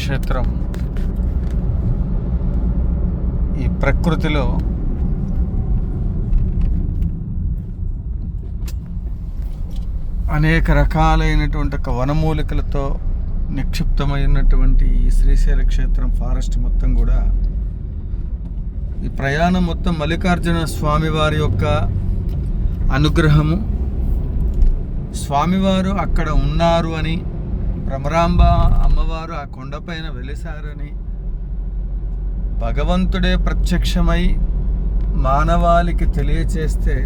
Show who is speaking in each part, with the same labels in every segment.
Speaker 1: క్షేత్రం. ఈ ప్రకృతిలో అనేక రకాలైనటువంటి ఒక వనమూలికలతో నిక్షిప్తమైనటువంటి ఈ శ్రీశైల క్షేత్రం ఫారెస్ట్ మొత్తం కూడా ఈ ప్రయాణం మొత్తం మల్లికార్జున స్వామివారి యొక్క అనుగ్రహము. స్వామివారు అక్కడ ఉన్నారు అని భ్రమరాంబ అమ్మవారు ఆ కొండపైన వెలిసారని భగవంతుడే ప్రత్యక్షమై మానవాళికి తెలియచేస్తే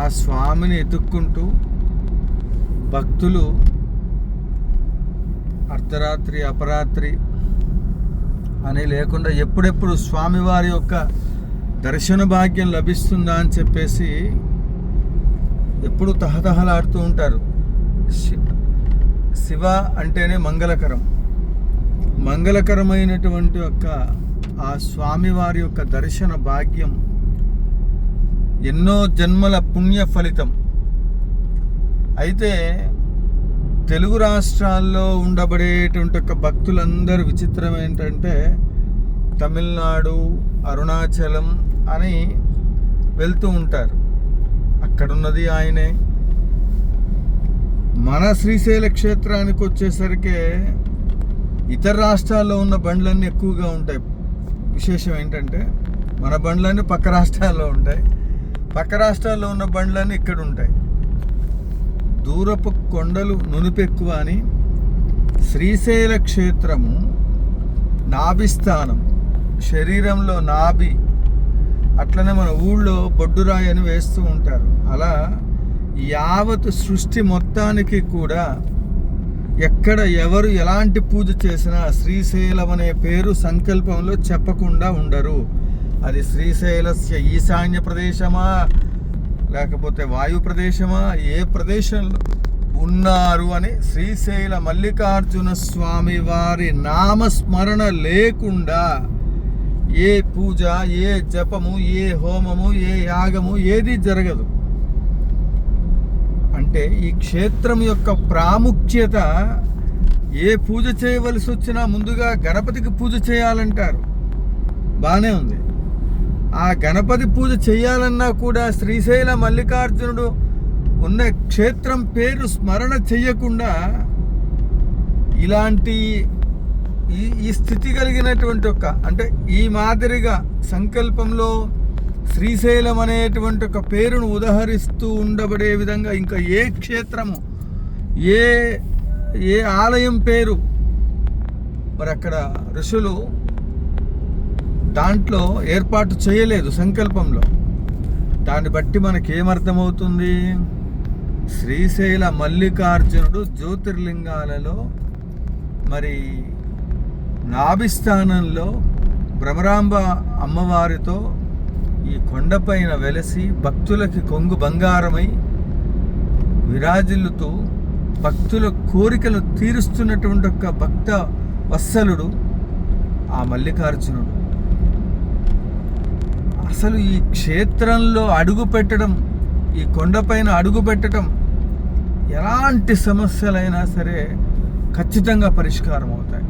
Speaker 1: ఆ స్వామిని ఎదుక్కుంటూ భక్తులు అర్ధరాత్రి అపరాత్రి అని లేకుండా ఎప్పుడెప్పుడు స్వామివారి యొక్క దర్శన భాగ్యం లభిస్తుందా అని చెప్పేసి ఎప్పుడు తహతహలాడుతూ ఉంటారు. శివ అంటేనే మంగళకరం. మంగళకరమైనటువంటి యొక్క ఆ స్వామివారి యొక్క దర్శన భాగ్యం ఎన్నో జన్మల పుణ్య ఫలితం. అయితే తెలుగు రాష్ట్రాల్లో ఉండబడేటువంటి ఒక భక్తులందరూ విచిత్రం ఏంటంటే తమిళనాడు అరుణాచలం అని వెళ్తూ ఉంటారు. అక్కడున్నది ఆయనే. మన శ్రీశైల క్షేత్రానికి వచ్చేసరికి ఇతర రాష్ట్రాల్లో ఉన్న బండ్లన్నీ ఎక్కువగా ఉంటాయి. విశేషం ఏంటంటే మన బండ్లన్నీ పక్క రాష్ట్రాల్లో ఉంటాయి. పక్క రాష్ట్రాల్లో ఉన్న బండ్లన్నీ ఇక్కడ ఉంటాయి. దూరపు కొండలు నునుపెక్కువ అని శ్రీశైల క్షేత్రము నాభిస్థానం శరీరంలో నాభి అట్లనే మన ఊళ్ళో బొడ్డురాయి అని వేస్తూ ఉంటారు. అలా యావత్ సృష్టి మొత్తానికి కూడా ఎక్కడ ఎవరు ఎలాంటి పూజ చేసినా శ్రీశైలం అనే పేరు సంకల్పంలో చెప్పకుండా ఉండరు. అది శ్రీశైలస్య ఈశాన్య ప్రదేశమా లేకపోతే వాయు ప్రదేశమా ఏ ప్రదేశంలో ఉన్నారు అని శ్రీశైల మల్లికార్జున స్వామి వారి నామస్మరణ లేకుండా ఏ పూజ ఏ జపము ఏ హోమము ఏ యాగము ఏది జరగదు. అంటే ఈ క్షేత్రం యొక్క ప్రాముఖ్యత ఏ పూజ చేయవలసి వచ్చినా ముందుగా గణపతికి పూజ చేయాలంటారు. బాగానే ఉంది. ఆ గణపతి పూజ చేయాలన్నా కూడా శ్రీశైల మల్లికార్జునుడు ఉన్న క్షేత్రం పేరు స్మరణ చెయ్యకుండా ఇలాంటి ఈ ఈ స్థితి కలిగినటువంటి ఒక అంటే ఈ మాదిరిగా సంకల్పంలో శ్రీశైలం అనేటువంటి ఒక పేరును ఉదహరిస్తూ ఉండబడే విధంగా ఇంకా ఏ క్షేత్రము ఏ ఏ ఆలయం పేరు మరి అక్కడ ఋషులు దాంట్లో ఏర్పాటు చేయలేదు సంకల్పంలో. దాన్ని బట్టి మనకి ఏమర్థమవుతుంది శ్రీశైల మల్లికార్జునుడు జ్యోతిర్లింగాలలో మరి నాభిస్థానంలో భ్రమరాంబ అమ్మవారితో ఈ కొండపైన వెలసి భక్తులకి కొంగు బంగారమై విరాజిల్లుతూ భక్తుల కోరికలు తీరుస్తున్నటువంటి ఒక భక్త వత్సలుడు ఆ మల్లికార్జునుడు. అసలు ఈ క్షేత్రంలో అడుగు పెట్టడం ఈ కొండపైన అడుగు పెట్టడం ఎలాంటి సమస్యలైనా సరే ఖచ్చితంగా పరిష్కారం అవుతాయి.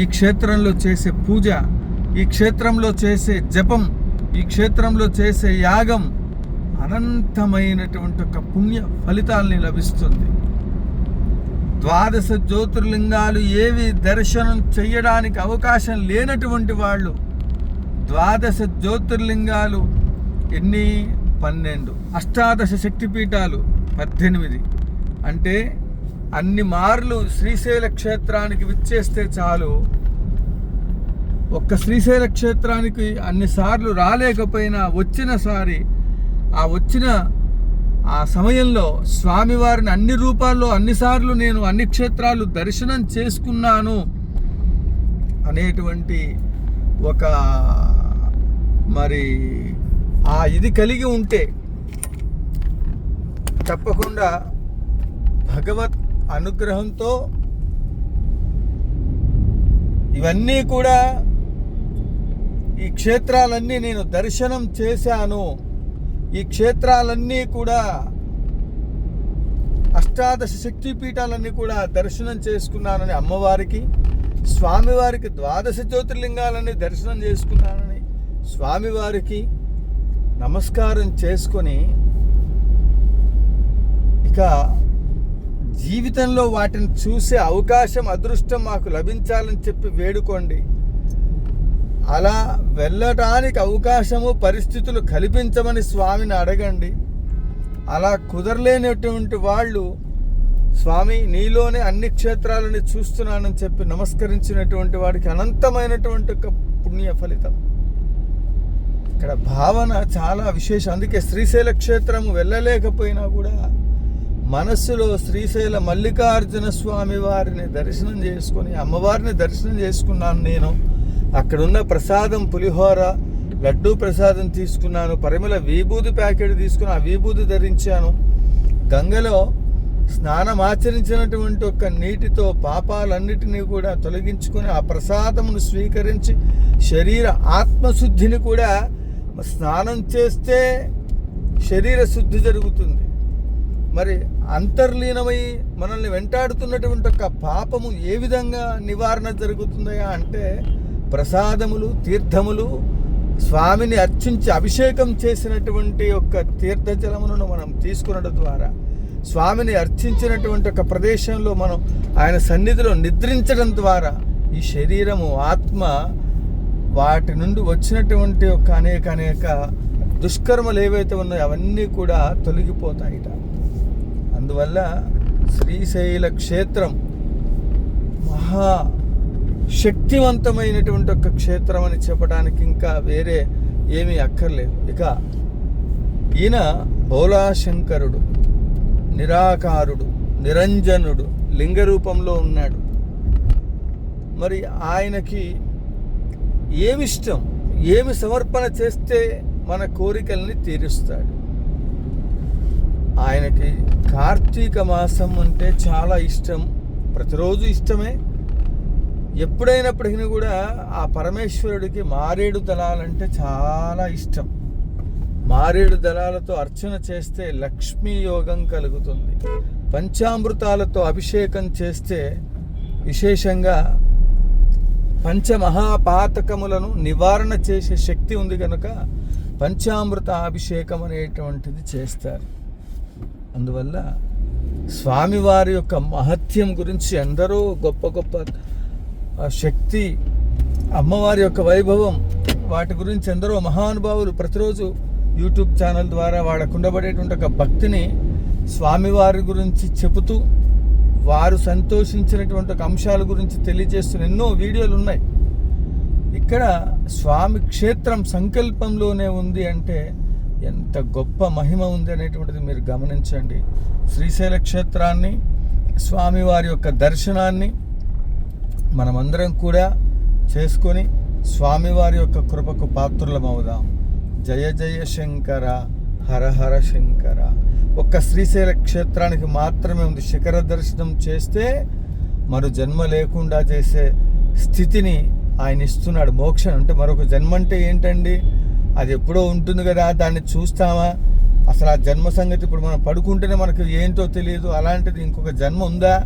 Speaker 1: ఈ క్షేత్రంలో చేసే పూజ ఈ క్షేత్రంలో చేసే జపం ఈ క్షేత్రంలో చేసే యాగం అనంతమైనటువంటి ఒక పుణ్య ఫలితాల్ని లభిస్తుంది. ద్వాదశ జ్యోతిర్లింగాలు ఏవి దర్శనం చేయడానికి అవకాశం లేనటువంటి వాళ్ళు ద్వాదశ జ్యోతిర్లింగాలు ఎన్ని? పన్నెండు. అష్టాదశ శక్తిపీఠాలు పద్దెనిమిది. అంటే అన్ని మార్లు శ్రీశైల క్షేత్రానికి విచ్చేస్తే చాలు. ఒక్క శ్రీశైల క్షేత్రానికి అన్నిసార్లు రాలేకపోయినా వచ్చినసారి ఆ వచ్చిన ఆ సమయంలో స్వామివారిని అన్ని రూపాల్లో అన్నిసార్లు నేను అన్ని క్షేత్రాలు దర్శనం చేసుకున్నాను అనేటువంటి ఒక మరి ఆ ఇది కలిగి ఉంటే తప్పకుండా భగవత్ అనుగ్రహంతో ఇవన్నీ కూడా ఈ క్షేత్రాలన్నీ నేను దర్శనం చేశాను. ఈ క్షేత్రాలన్నీ కూడా అష్టాదశ శక్తిపీఠాలన్నీ కూడా దర్శనం చేసుకున్నానని అమ్మవారికి స్వామివారికి ద్వాదశ జ్యోతిర్లింగాలని దర్శనం చేసుకున్నానని స్వామివారికి నమస్కారం చేసుకొని ఇక జీవితంలో వాటిని చూసే అవకాశం అదృష్టం మాకు లభించాలని చెప్పి వేడుకోండి. అలా వెళ్ళటానికి అవకాశము పరిస్థితులు కల్పించమని స్వామిని అడగండి. అలా కుదరలేనటువంటి వాళ్ళు స్వామి నీలోనే అన్ని క్షేత్రాలని చూస్తున్నానని చెప్పి నమస్కరించినటువంటి వాడికి అనంతమైనటువంటి ఒక పుణ్య ఫలితం. ఇక్కడ భావన చాలా విశేషం. అందుకే శ్రీశైల క్షేత్రము వెళ్ళలేకపోయినా కూడా మనస్సులో శ్రీశైల మల్లికార్జున స్వామి వారిని దర్శనం చేసుకొని అమ్మవారిని దర్శనం చేసుకున్నాను నేను. అక్కడున్న ప్రసాదం పులిహోర లడ్డూ ప్రసాదం తీసుకున్నాను పరిమళ విభూది ప్యాకెట్ తీసుకుని ఆ విభూది ధరించాను. గంగలో స్నానం ఆచరించినటువంటి ఒక నీటితో పాపాలన్నిటినీ కూడా తొలగించుకొని ఆ ప్రసాదమును స్వీకరించి శరీర ఆత్మశుద్ధిని కూడా స్నానం చేస్తే శరీర శుద్ధి జరుగుతుంది. మరి అంతర్లీనమై మనల్ని వెంటాడుతున్నటువంటి ఒక పాపము ఏ విధంగా నివారణ జరుగుతుందయా అంటే ప్రసాదములు తీర్థములు స్వామిని అర్చించి అభిషేకం చేసినటువంటి యొక్క తీర్థజలములను మనం తీసుకునడం ద్వారా స్వామిని అర్చించినటువంటి ఒక ప్రదేశంలో మనం ఆయన సన్నిధిలో నిద్రించడం ద్వారా ఈ శరీరము ఆత్మ వాటి నుండి వచ్చినటువంటి ఒక అనేక అనేక దుష్కర్మలు ఏవైతే ఉన్నాయో అవన్నీ కూడా తొలగిపోతాయిట. అందువల్ల శ్రీశైల క్షేత్రం మహా శక్తివంతమైనటువంటి ఒక క్షేత్రం అని చెప్పడానికి ఇంకా వేరే ఏమీ అక్కర్లేదు. ఇక ఈయన భోలాశంకరుడు నిరాకారుడు నిరంజనుడు లింగ రూపంలో ఉన్నాడు. మరి ఆయనకి ఏమిష్టం? ఏమి సమర్పణ చేస్తే మన కోరికల్ని తీరుస్తాడు? ఆయనకి కార్తీక మాసం అంటే చాలా ఇష్టం. ప్రతిరోజు ఇష్టమే. ఎప్పుడైనప్పటికీ కూడా ఆ పరమేశ్వరుడికి మారేడు దళాలంటే చాలా ఇష్టం. మారేడు దళాలతో అర్చన చేస్తే లక్ష్మీ యోగం కలుగుతుంది. పంచామృతాలతో అభిషేకం చేస్తే విశేషంగా పంచమహాపాతకములను నివారణ చేసే శక్తి ఉంది కనుక పంచామృత అభిషేకం అనేటువంటిది చేస్తారు. అందువల్ల స్వామివారి యొక్క మహత్యం గురించి ఎందరో గొప్ప గొప్ప శక్తి అమ్మవారి యొక్క వైభవం వాటి గురించి ఎందరో మహానుభావులు ప్రతిరోజు యూట్యూబ్ ఛానల్ ద్వారా వాళ్ళకు ఉండబడేటువంటి ఒక భక్తిని స్వామివారి గురించి చెబుతూ వారు సంతోషించినటువంటి ఒక అంశాల గురించి తెలియజేస్తున్న ఎన్నో వీడియోలు ఉన్నాయి. ఇక్కడ స్వామి క్షేత్రం సంకల్పంలోనే ఉంది అంటే ఎంత గొప్ప మహిమ ఉంది అనేటువంటిది మీరు గమనించండి. శ్రీశైల క్షేత్రాన్ని స్వామివారి యొక్క దర్శనాన్ని మనమందరం కూడా చేసుకొని స్వామివారి యొక్క కృపకు పాత్రులమవుదాం. జయ జయ శంకర హర హర శంకర. ఒక్క శ్రీశైల క్షేత్రానికి మాత్రమే ఉంది. శిఖర దర్శనం చేస్తే మరో జన్మ లేకుండా చేసే స్థితిని ఆయన ఇస్తున్నాడు. మోక్షం అంటే మరొక జన్మ అంటే ఏంటండి? అది ఎప్పుడో ఉంటుంది కదా దాన్ని చూస్తామా? అసలు ఆ జన్మ సంగతి ఇప్పుడు మనం పడుకుంటేనే మనకు ఏంటో తెలియదు. అలాంటిది ఇంకొక జన్మ ఉందా?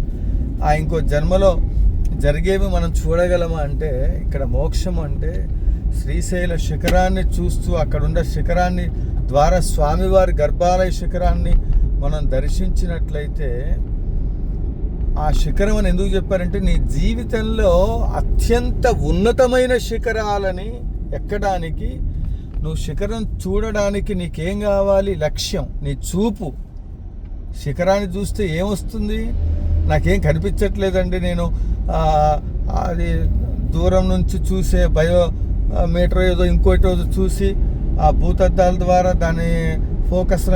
Speaker 1: ఆ ఇంకో జన్మలో జరిగేవి మనం చూడగలమా అంటే ఇక్కడ మోక్షం అంటే శ్రీశైల శిఖరాన్ని చూస్తూ అక్కడున్న శిఖరాన్ని ద్వారా స్వామివారి గర్భాలయ శిఖరాన్ని మనం దర్శించినట్లయితే ఆ శిఖరం అని ఎందుకు చెప్పారంటే నీ జీవితంలో అత్యంత ఉన్నతమైన శిఖరాలని ఎక్కడానికి నువ్వు శిఖరం చూడడానికి నీకేం కావాలి? లక్ష్యం నీ చూపు. శిఖరాన్ని చూస్తే ఏమొస్తుంది? నాకేం కనిపించట్లేదండి నేను. అది దూరం నుంచి చూసే బయో మీటర్ ఏదో ఇంకోటి ఏదో చూసి ఆ భూతద్దాల ద్వారా దాని ఫోకస్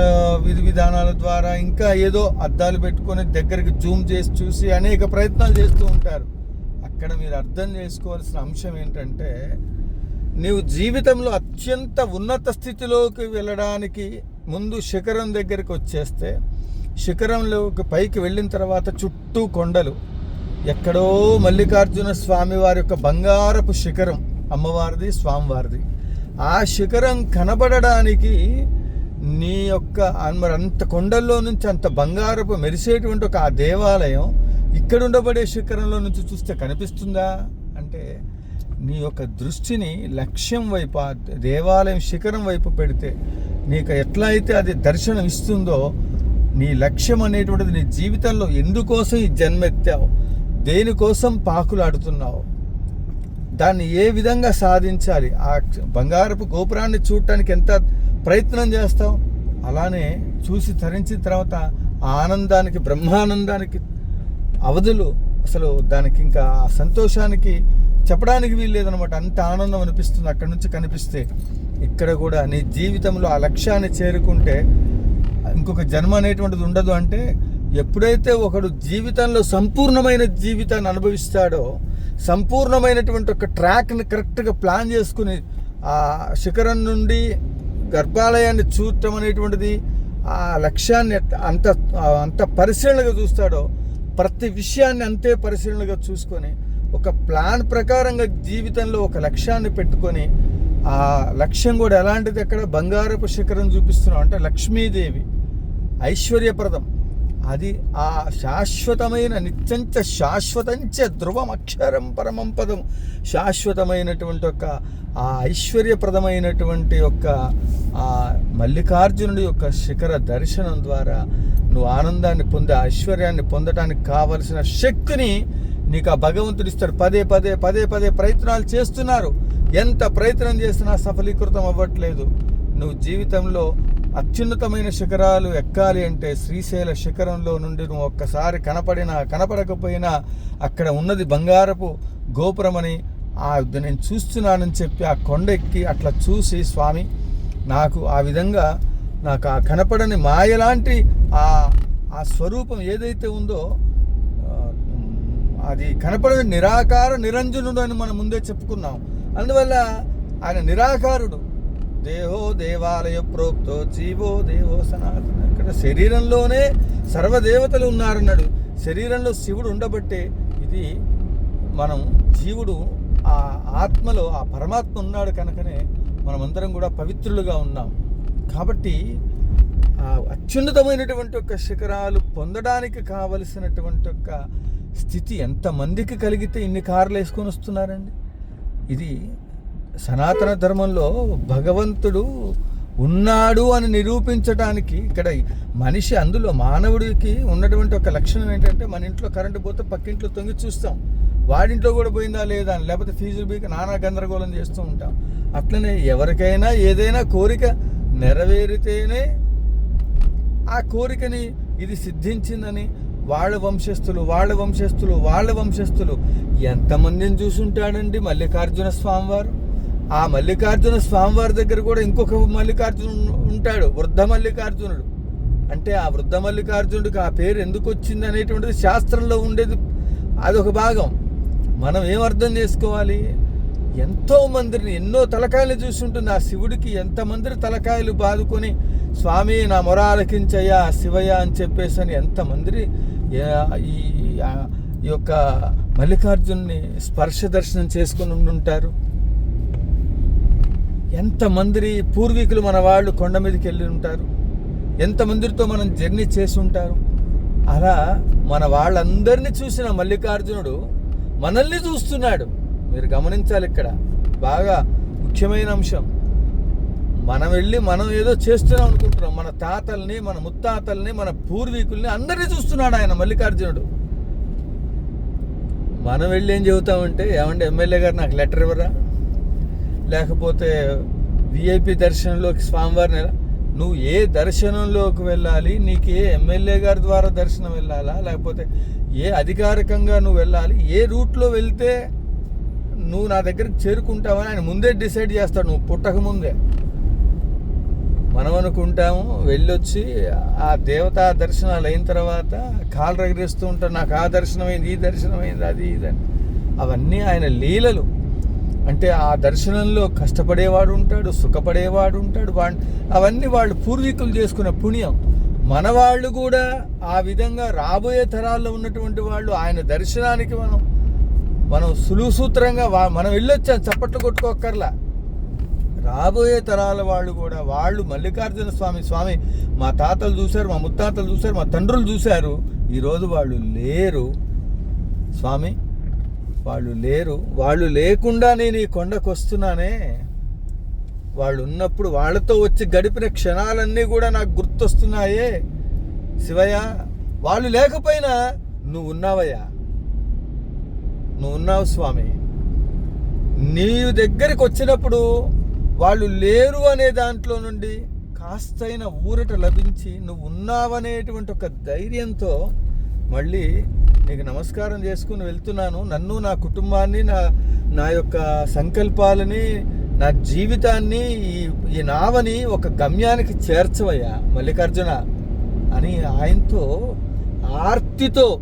Speaker 1: విధి విధానాల ద్వారా ఇంకా ఏదో అద్దాలు పెట్టుకొని దగ్గరికి జూమ్ చేసి చూసి అనేక ప్రయత్నాలు చేస్తూ ఉంటారు. అక్కడ మీరు అర్థం చేసుకోవాల్సిన అంశం ఏంటంటే నీవు జీవితంలో అత్యంత ఉన్నత స్థితిలోకి వెళ్ళడానికి ముందు శిఖరం దగ్గరికి వచ్చేస్తే శిఖరంలోకి పైకి వెళ్ళిన తర్వాత చుట్టూ కొండలు. ఎక్కడో మల్లికార్జున స్వామి వారి యొక్క బంగారపు శిఖరం అమ్మవారిది స్వామివారిది. ఆ శిఖరం కనబడడానికి నీ యొక్క మరి అంత కొండల్లో నుంచి అంత బంగారపు మెరిసేటువంటి ఒక ఆ దేవాలయం ఇక్కడ ఉండబడే శిఖరంలో నుంచి చూస్తే కనిపిస్తుందా? అంటే నీ యొక్క దృష్టిని లక్ష్యం వైపు ఆ దేవాలయం శిఖరం వైపు పెడితే నీకు ఎట్లా అయితే అది దర్శనం ఇస్తుందో నీ లక్ష్యం అనేటువంటిది నీ జీవితంలో ఎందుకోసం ఈ జన్మెత్తావు? దేనికోసం పాకులాడుతున్నావు? దాన్ని ఏ విధంగా సాధించాలి? ఆ బంగారపు గోపురాన్ని చూడటానికి ఎంత ప్రయత్నం చేస్తావు? అలానే చూసి తరించిన తర్వాత ఆ ఆనందానికి బ్రహ్మానందానికి అవధులు. అసలు దానికి ఇంకా ఆ సంతోషానికి చెప్పడానికి వీల్లేదనమాట అంత ఆనందం అనిపిస్తుంది అక్కడి నుంచి కనిపిస్తే. ఇక్కడ కూడా నీ జీవితంలో ఆ లక్ష్యాన్ని చేరుకుంటే ఇంకొక జన్మ అనేటువంటిది ఉండదు అంటే ఎప్పుడైతే ఒకడు జీవితంలో సంపూర్ణమైన జీవితాన్ని అనుభవిస్తాడో సంపూర్ణమైనటువంటి ఒక ట్రాక్ని కరెక్ట్గా ప్లాన్ చేసుకుని ఆ శిఖరం నుండి గర్భాలయాన్ని చూడటం అనేటువంటిది ఆ లక్ష్యాన్ని అంత అంత పరిశీలనగా చూస్తాడో ప్రతి విషయాన్ని అంతే పరిశీలనగా చూసుకొని ఒక ప్లాన్ ప్రకారంగా జీవితంలో ఒక లక్ష్యాన్ని పెట్టుకొని ఆ లక్ష్యం కూడా ఎలాంటిది అక్కడ బంగారపు శిఖరం చూపిస్తున్నాం అంటే లక్ష్మీదేవి ఐశ్వర్యప్రదం. అది ఆ శాశ్వతమైన నిత్యంచ శాశ్వతంచ ధ్రువం అక్షరం పరమం పదం. శాశ్వతమైనటువంటి ఒక ఆ ఐశ్వర్యప్రదమైనటువంటి యొక్క ఆ మల్లికార్జునుడి యొక్క శిఖర దర్శనం ద్వారా నువ్వు ఆనందాన్ని పొందే ఐశ్వర్యాన్ని పొందడానికి కావలసిన శక్తిని నీకు ఆ భగవంతుడు ఇస్తాడు. పదే పదే పదే పదే ప్రయత్నాలు చేస్తున్నారు. ఎంత ప్రయత్నం చేసినా సఫలీకృతం అవ్వట్లేదు. నువ్వు జీవితంలో అత్యున్నతమైన శిఖరాలు ఎక్కాలి అంటే శ్రీశైల శిఖరంలో నుండి నువ్వు ఒక్కసారి కనపడినా కనపడకపోయినా అక్కడ ఉన్నది బంగారపు గోపురమని ఆ నేను చూస్తున్నానని చెప్పి ఆ కొండ ఎక్కి అట్లా చూసి స్వామి నాకు ఆ విధంగా నాకు ఆ కనపడని మాయలాంటి ఆ ఆ స్వరూపం ఏదైతే ఉందో అది కనపడని నిరాకార నిరంజనుడు అని మనం ముందే చెప్పుకున్నాం. అందువల్ల ఆయన నిరాకారుడు. దేహో దేవాలయ ప్రోక్తో జీవో దేవో సనాతన. ఇక్కడ శరీరంలోనే సర్వదేవతలు ఉన్నారన్నాడు. శరీరంలో శివుడు ఉండబట్టే ఇది మనం జీవుడు ఆ ఆత్మలో ఆ పరమాత్మ ఉన్నాడు కనుకనే మనమందరం కూడా పవిత్రులుగా ఉన్నాం. కాబట్టి ఆ అత్యున్నతమైనటువంటి ఒక శిఖరాలు పొందడానికి కావలసినటువంటి ఒక స్థితి ఎంతమందికి కలిగితే ఇన్ని కార్లు వేసుకొని వస్తున్నారండి? ఇది సనాతన ధర్మంలో భగవంతుడు ఉన్నాడు అని నిరూపించడానికి ఇక్కడ మనిషి అందులో మానవుడికి ఉన్నటువంటి ఒక లక్షణం ఏంటంటే మన ఇంట్లో కరెంటు పోతే పక్కింట్లో తొంగి చూస్తాం. వాడింట్లో కూడా పోయిందా లేదా అని లేకపోతే ఫీజులు బీక నానా గందరగోళం చేస్తూ ఉంటాం. అట్లనే ఎవరికైనా ఏదైనా కోరిక నెరవేరితేనే ఆ కోరికని ఇది సిద్ధించిందని వాళ్ళ వంశస్థులు వాళ్ళ వంశస్థులు వాళ్ళ వంశస్థులు ఎంతమందిని చూసుంటాడండి మల్లికార్జున స్వామివారు? ఆ మల్లికార్జున స్వామివారి దగ్గర కూడా ఇంకొక మల్లికార్జునుడు ఉంటాడు వృద్ధ మల్లికార్జునుడు. అంటే ఆ వృద్ధ మల్లికార్జునుడికి ఆ పేరు ఎందుకు వచ్చింది అనేటువంటిది శాస్త్రంలో ఉండేది అదొక భాగం. మనం ఏం అర్థం చేసుకోవాలి? ఎంతో మందిని ఎన్నో తలకాయలు చూసి ఉంటుంది. ఆ శివుడికి ఎంతమంది తలకాయలు బాదుకొని స్వామి నా మొర ఆలకించయ్యా శివయ్య అని చెప్పేసి అని ఎంతమంది ఈ ఈ యొక్క మల్లికార్జున్ని స్పర్శ దర్శనం చేసుకుని ఉంటారు ఎంతమంది పూర్వీకులు మన వాళ్ళు కొండ మీదకి వెళ్ళి ఉంటారు? ఎంతమందితో మనం జర్నీ చేసి ఉంటారు? అలా మన వాళ్ళందరినీ చూసిన మల్లికార్జునుడు మనల్ని చూస్తున్నాడు. మీరు గమనించాలి ఇక్కడ. బాగా ముఖ్యమైన అంశం. మనం వెళ్ళి మనం ఏదో చేస్తున్నాం అనుకుంటున్నాం. మన తాతల్ని మన ముత్తాతల్ని మన పూర్వీకుల్ని అందరినీ చూస్తున్నాడు ఆయన మల్లికార్జునుడు. మనం వెళ్ళి ఏం చెబుతామంటే ఏమంటే ఎమ్మెల్యే గారు నాకు లెటర్ ఇవ్వరా? లేకపోతే విఐపి దర్శనంలోకి స్వామివారిని నువ్వు ఏ దర్శనంలోకి వెళ్ళాలి? నీకు ఏ ఎమ్మెల్యే గారి ద్వారా దర్శనం వెళ్ళాలా? లేకపోతే ఏ అధికారికంగా నువ్వు వెళ్ళాలి? ఏ రూట్లో వెళ్తే నువ్వు నా దగ్గరికి చేరుకుంటావని ఆయన ముందే డిసైడ్ చేస్తాడు. నువ్వు పుట్టక ముందే. మనం అనుకుంటాము వెళ్ళొచ్చి ఆ దేవతా దర్శనాలు అయిన తర్వాత కాలు రగిరిస్తూ ఉంటారు నాకు ఆ దర్శనమైంది ఈ దర్శనమైంది అది ఇదని అవన్నీ ఆయన లీలలు. అంటే ఆ దర్శనంలో కష్టపడేవాడు ఉంటాడు సుఖపడేవాడు ఉంటాడు వా అవన్నీ వాళ్ళు పూర్వీకులు చేసుకున్న పుణ్యం. మన వాళ్ళు కూడా ఆ విధంగా రాబోయే తరాల్లో ఉన్నటువంటి వాళ్ళు ఆయన దర్శనానికి మనం మనం సులువు సూత్రంగా వా- మనం వెళ్ళొచ్చాం చప్పట్లు కొట్టుకోక్కర్లా. రాబోయే తరాల వాళ్ళు కూడా వాళ్ళు మల్లికార్జున స్వామి స్వామి మా తాతలు చూశారు మా ముత్తాతలు చూశారు మా తండ్రులు చూశారు. ఈరోజు వాళ్ళు లేరు. స్వామి వాళ్ళు లేరు. వాళ్ళు లేకుండా నేను ఈ కొండకు వస్తున్నానే. వాళ్ళు ఉన్నప్పుడు వాళ్ళతో వచ్చి గడిపిన క్షణాలన్నీ కూడా నాకు గుర్తొస్తున్నాయే. శివయ్య వాళ్ళు లేకపోయినా నువ్వు ఉన్నావయ్యా. నువ్వు ఉన్నావు స్వామి. నీ దగ్గరికి వచ్చినప్పుడు వాళ్ళు లేరు అనే దాంట్లో నుండి కాస్తైన ఊరట లభించి నువ్వు ఉన్నావనేటువంటి ఒక ధైర్యంతో మళ్ళీ నీకు నమస్కారం చేసుకుని వెళ్తున్నాను. నన్ను నా కుటుంబాన్ని నా నా యొక్క సంకల్పాలని నా జీవితాన్ని ఈ ఈ నావని ఒక గమ్యానికి చేర్చవయ్యా మల్లికార్జున అని ఆయనతో ఆర్తితో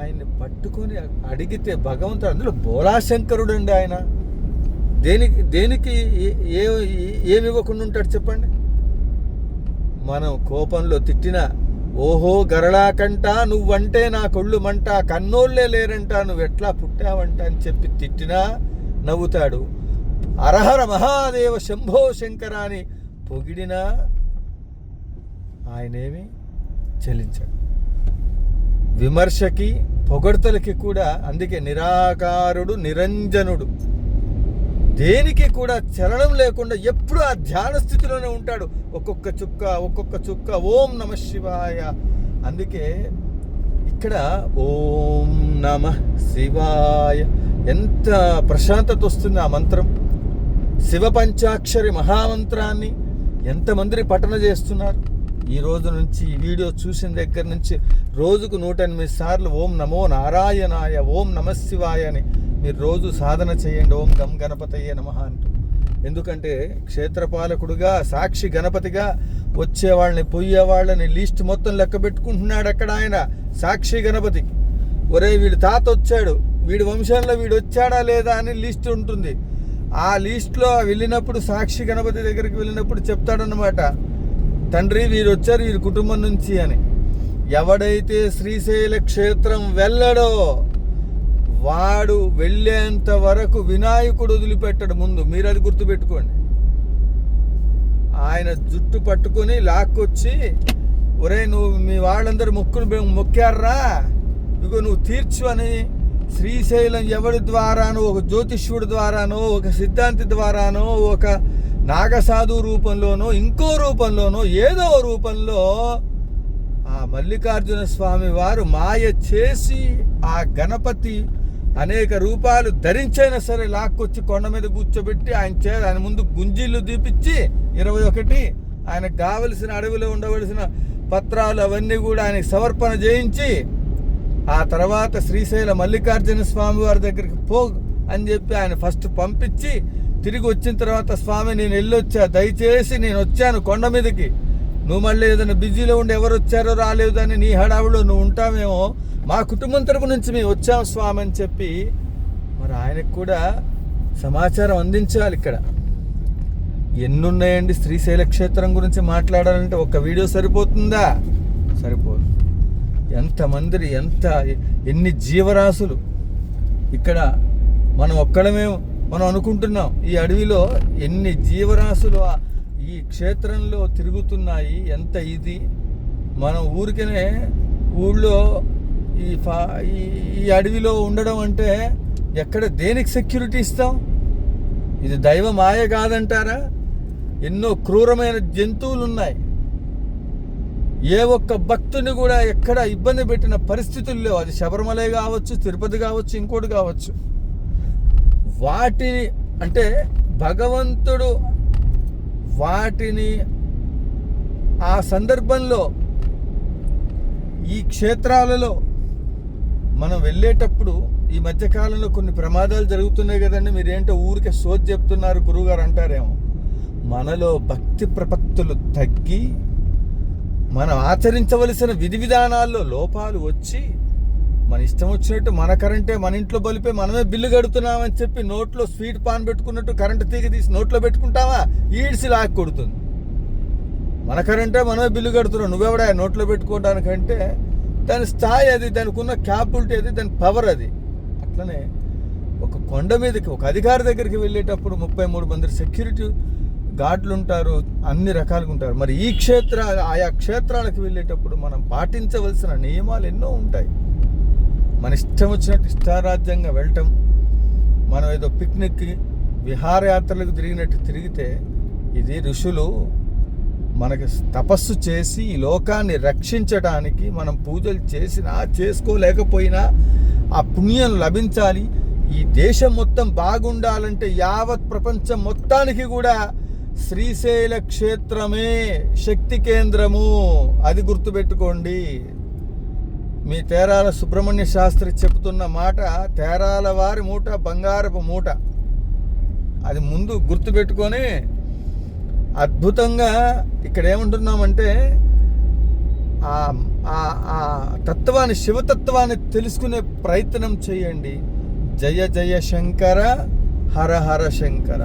Speaker 1: ఆయన్ని పట్టుకొని అడిగితే భగవంతుడు అందులో బోలాశంకరుడు అండి ఆయన. దేనికి దేనికి ఏ- ఏ ఏమి ఇవ్వకుండా ఉంటాడు చెప్పండి. మనం కోపంలో తిట్టిన ఓహో గరళాకంట నువ్వంటే నా కొళ్ళు మంట కన్నోళ్ళే లేరంట నువ్వు ఎట్లా పుట్టావంట అని చెప్పి తిట్టినా నవ్వుతాడు. అరహర మహాదేవ శంభో శంకర అని పొగిడినా ఆయనేమి చెల్లించాడు. విమర్శకి పొగడ్తలకి కూడా అందుకే నిరాకారుడు నిరంజనుడు. దేనికి కూడా చలనం లేకుండా ఎప్పుడు ఆ ధ్యాన స్థితిలోనే ఉంటాడు. ఒక్కొక్క చుక్క ఒక్కొక్క చుక్క ఓం నమ శివాయ. అందుకే ఇక్కడ ఓం నమ శివాయ. ఎంత ప్రశాంతత వస్తుంది ఆ మంత్రం. శివ పంచాక్షరి మహామంత్రాన్ని ఎంతమంది పఠన చేస్తున్నారు. ఈ రోజు నుంచి ఈ వీడియో చూసిన దగ్గర నుంచి రోజుకు నూట ఎనిమిది సార్లు ఓం నమో నారాయణాయ ఓం నమ శివాయ అని మీరు రోజు సాధన చేయండి. ఓం గం గణపతయ్యే నమ అంటూ. ఎందుకంటే క్షేత్రపాలకుడుగా సాక్షి గణపతిగా వచ్చే వాళ్ళని పోయే వాళ్ళని లిస్ట్ మొత్తం లెక్క పెట్టుకుంటున్నాడు అక్కడ ఆయన సాక్షి గణపతికి ఒరే వీడు తాత వచ్చాడు. వీడి వంశంలో వీడు వచ్చాడా లేదా అని లిస్ట్ ఉంటుంది. ఆ లిస్ట్లో వెళ్ళినప్పుడు సాక్షి గణపతి దగ్గరికి వెళ్ళినప్పుడు చెప్తాడనమాట తండ్రి వీరు వచ్చారు వీరి కుటుంబం నుంచి అని. ఎవడైతే శ్రీశైల క్షేత్రం వెళ్ళడో వాడు వెళ్ళేంత వరకు వినాయకుడు వదిలిపెట్టడు. ముందు మీరు అది గుర్తుపెట్టుకోండి. ఆయన జుట్టు పట్టుకొని లాక్కొచ్చి ఒరే నువ్వు మీ వాళ్ళందరూ మొక్కులు మొక్కారా ఇగో నువ్వు తీర్చు అని శ్రీశైలం ఎవరి ద్వారానో ఒక జ్యోతిష్యుడి ద్వారానో ఒక సిద్ధాంతి ద్వారానో ఒక నాగసాధు రూపంలోనో ఇంకో రూపంలోనో ఏదో రూపంలో ఆ మల్లికార్జున స్వామి వారు మాయ చేసి ఆ గణపతి అనేక రూపాలు ధరించైనా సరే లాక్కొచ్చి కొండ మీద కూర్చోబెట్టి ఆయన చే ఆయన ముందు గుంజీలు దీపించి ఇరవై ఒకటి ఆయనకు కావలసిన అడవిలో ఉండవలసిన పత్రాలు అవన్నీ కూడా ఆయనకు సమర్పణ చేయించి ఆ తర్వాత శ్రీశైల మల్లికార్జున స్వామి వారి దగ్గరికి పో అని చెప్పి ఆయన ఫస్ట్ పంపించి తిరిగి వచ్చిన తర్వాత స్వామి నేను వెళ్ళొచ్చా దయచేసి నేను వచ్చాను కొండ మీదకి. నువ్వు మళ్ళీ ఏదైనా బిజీలో ఉండి ఎవరు వచ్చారో రాలేదు అని నీ హడావులో నువ్వు ఉంటామేమో మా కుటుంబం తరపు నుంచి మేము వచ్చాం స్వామి అని చెప్పి మరి ఆయనకు కూడా సమాచారం అందించాలి ఇక్కడ. ఎన్నున్నాయండి శ్రీశైల క్షేత్రం గురించి మాట్లాడాలంటే ఒక వీడియో సరిపోతుందా? సరిపోదు. ఎంతమంది ఎంత ఎన్ని జీవరాశులు. ఇక్కడ మనం ఒక్కడమే మనం అనుకుంటున్నాం ఈ అడవిలో ఎన్ని జీవరాశులు ఈ క్షేత్రంలో తిరుగుతున్నాయి ఎంత ఇది? మనం ఊరికనే ఊళ్ళో ఈ ఫా ఈ- ఈ అడవిలో ఉండడం అంటే ఎక్కడ దేనికి సెక్యూరిటీ ఇస్తాం? ఇది దైవ మాయ కాదంటారా? ఎన్నో క్రూరమైన జంతువులు ఉన్నాయి ఏ ఒక్క భక్తుని కూడా ఎక్కడ ఇబ్బంది పెట్టిన పరిస్థితులు లేవు అది శబరిమలే కావచ్చు తిరుపతి కావచ్చు ఇంకోటి కావచ్చు. వాటిని అంటే భగవంతుడు వాటిని ఆ సందర్భంలో ఈ క్షేత్రాలలో మనం వెళ్ళేటప్పుడు ఈ మధ్యకాలంలో కొన్ని ప్రమాదాలు జరుగుతున్నాయి కదండి. మీరేంటో ఊరికే సోది చెప్తున్నారు గురువుగారు అంటారేమో. మనలో భక్తి ప్రపత్తులు తగ్గి మనం ఆచరించవలసిన విధి విధానాల్లో లోపాలు వచ్చి మన ఇష్టం వచ్చినట్టు మన కరెంటే మన ఇంట్లో బలిపే మనమే బిల్లు కడుతున్నామని చెప్పి నోట్లో స్వీట్ పాన్ పెట్టుకున్నట్టు కరెంటు తీగ తీసి నోట్లో పెట్టుకుంటావా? ఈడ్సి లాక్ కొడుతుంది. మన కరెంటే మనమే బిల్లు కడుతున్నాం. నువ్వెవడా నోట్లో పెట్టుకోవడానికంటే దాని స్థాయి అది దానికి ఉన్న క్యాపబిలిటీ అది దాని పవర్ అది. అట్లనే ఒక ఒక కొండ మీదకి ఒక అధికారి దగ్గరికి వెళ్ళేటప్పుడు ముప్పై మూడు మంది సెక్యూరిటీ గార్డులు ఉంటారు అన్ని రకాలుగా ఉంటారు. మరి ఈ క్షేత్ర ఆయా క్షేత్రాలకు వెళ్ళేటప్పుడు మనం పాటించవలసిన నియమాలు ఎన్నో ఉంటాయి. మన ఇష్టం వచ్చినట్టు ఇష్టారాజ్యంగా వెళ్ళటం మనం ఏదో పిక్నిక్కి విహారయాత్రలకు తిరిగినట్టు తిరిగితే ఇది ఋషులు మనకి తపస్సు చేసి ఈ లోకాన్ని రక్షించడానికి మనం పూజలు చేసినా చేసుకోలేకపోయినా ఆ పుణ్యం లభించాలి. ఈ దేశం మొత్తం బాగుండాలంటే యావత్ ప్రపంచం మొత్తానికి కూడా శ్రీశైల క్షేత్రమే శక్తి కేంద్రము. అది గుర్తుపెట్టుకోండి. మీ తేరాల సుబ్రహ్మణ్య శాస్త్రి చెబుతున్న మాట తేరాల వారి మూట బంగారపు మూట. అది ముందు గుర్తుపెట్టుకొని అద్భుతంగా ఇక్కడ ఏమంటున్నామంటే ఆ ఆ- ఆ తత్వాన్ని శివతత్వాన్ని తెలుసుకునే ప్రయత్నం చేయండి. జయ జయ శంకర హర హర శంకర.